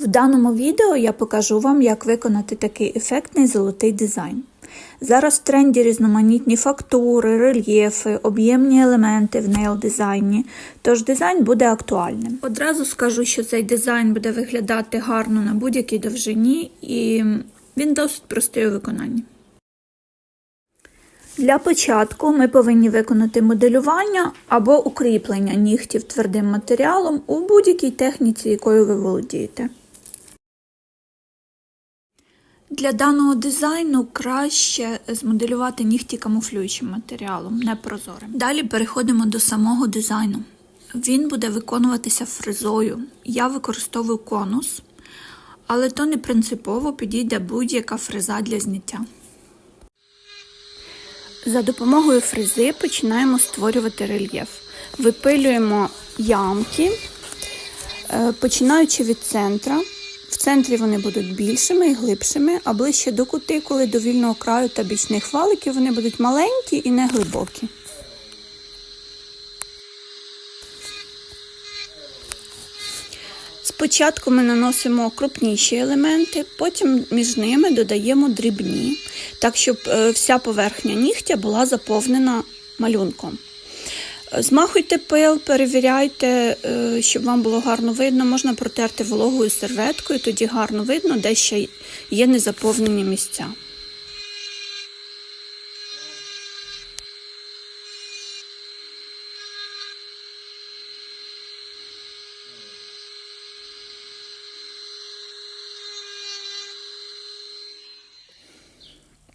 В даному відео я покажу вам, як виконати такий ефектний золотий дизайн. Зараз в тренді різноманітні фактури, рельєфи, об'ємні елементи в нейл-дизайні, тож дизайн буде актуальним. Одразу скажу, що цей дизайн буде виглядати гарно на будь-якій довжині і він досить простий у виконанні. Для початку ми повинні виконати моделювання або укріплення нігтів твердим матеріалом у будь-якій техніці, якою ви володієте. Для даного дизайну краще змоделювати нігті камуфлюючим матеріалом, не прозорим. Далі переходимо до самого дизайну. Він буде виконуватися фрезою. Я використовую конус, але то не принципово підійде будь-яка фреза для зняття. За допомогою фрези починаємо створювати рельєф. Випилюємо ямки, е, починаючи від центра. Центрі вони будуть більшими і глибшими, а ближче до кутикули, до вільного краю та бічних валиків вони будуть маленькі і не глибокі. Спочатку ми наносимо крупніші елементи, потім між ними додаємо дрібні, так щоб е, вся поверхня нігтя була заповнена малюнком. Змахуйте пил, перевіряйте, е, щоб вам було гарно видно. Можна протерти вологою серветкою, тоді гарно видно, де ще є незаповнені місця.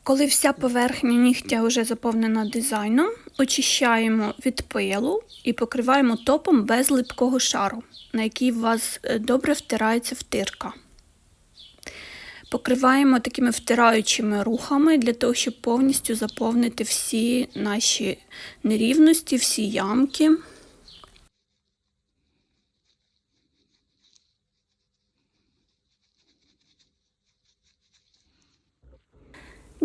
Коли вся поверхня нігтя вже заповнена дизайном, очищаємо від пилу і покриваємо топом без липкого шару, на який у вас е, добре втирається втирка. Покриваємо такими втираючими рухами для того, щоб повністю заповнити всі наші нерівності, всі ямки.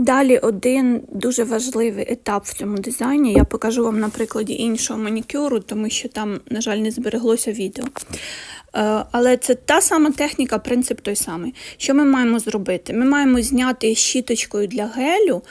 Далі один дуже важливий етап в цьому дизайні. Я покажу вам на прикладі іншого манікюру, тому що там, на жаль, не збереглося відео. Е, Але це та сама техніка, принцип той самий. Що ми маємо зробити? Ми маємо зняти щіточкою для гелю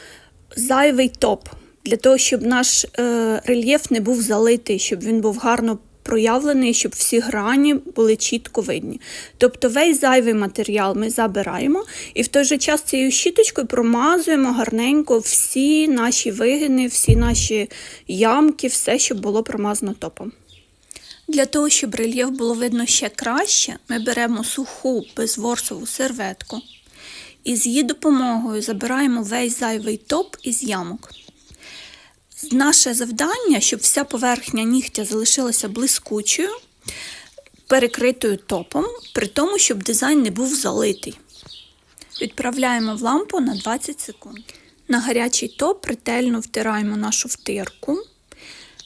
зайвий топ, для того, щоб наш е, рельєф не був залитий, щоб він був гарно проявлений, щоб всі грані були чітко видні. Тобто весь зайвий матеріал ми забираємо і в той же час цією щіточкою промазуємо гарненько всі наші вигини, всі наші ямки, все, щоб було промазано топом. Для того, щоб рельєф було видно ще краще, ми беремо суху безворсову серветку і з її допомогою забираємо весь зайвий топ із ямок. Наше завдання, щоб вся поверхня нігтя залишилася блискучою, перекритою топом, при тому, щоб дизайн не був залитий. Відправляємо в лампу на 20 секунд. На гарячий топ ретельно втираємо нашу втирку.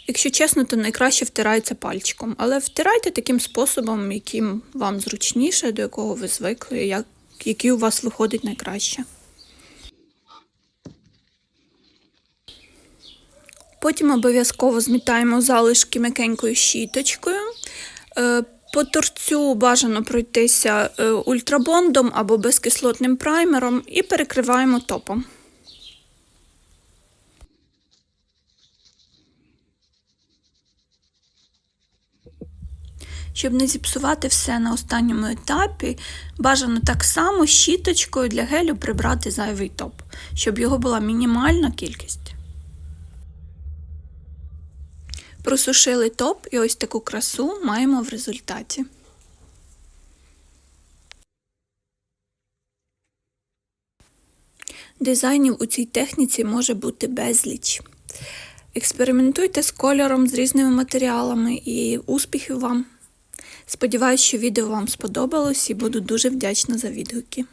Якщо чесно, то найкраще втирається пальчиком, але втирайте таким способом, яким вам зручніше, до якого ви звикли, як, який у вас виходить найкраще. Потім обов'язково змітаємо залишки м'якенькою щіточкою. Е, По торцю бажано пройтися е, ультрабондом або безкислотним праймером і перекриваємо топом. Щоб не зіпсувати все на останньому етапі, бажано так само щіточкою для гелю прибрати зайвий топ, щоб його була мінімальна кількість. Просушили топ і ось таку красу маємо в результаті. Дизайнів у цій техніці може бути безліч. Експериментуйте з кольором, з різними матеріалами і успіхів вам! Сподіваюсь, що відео вам сподобалось і буду дуже вдячна за відгуки.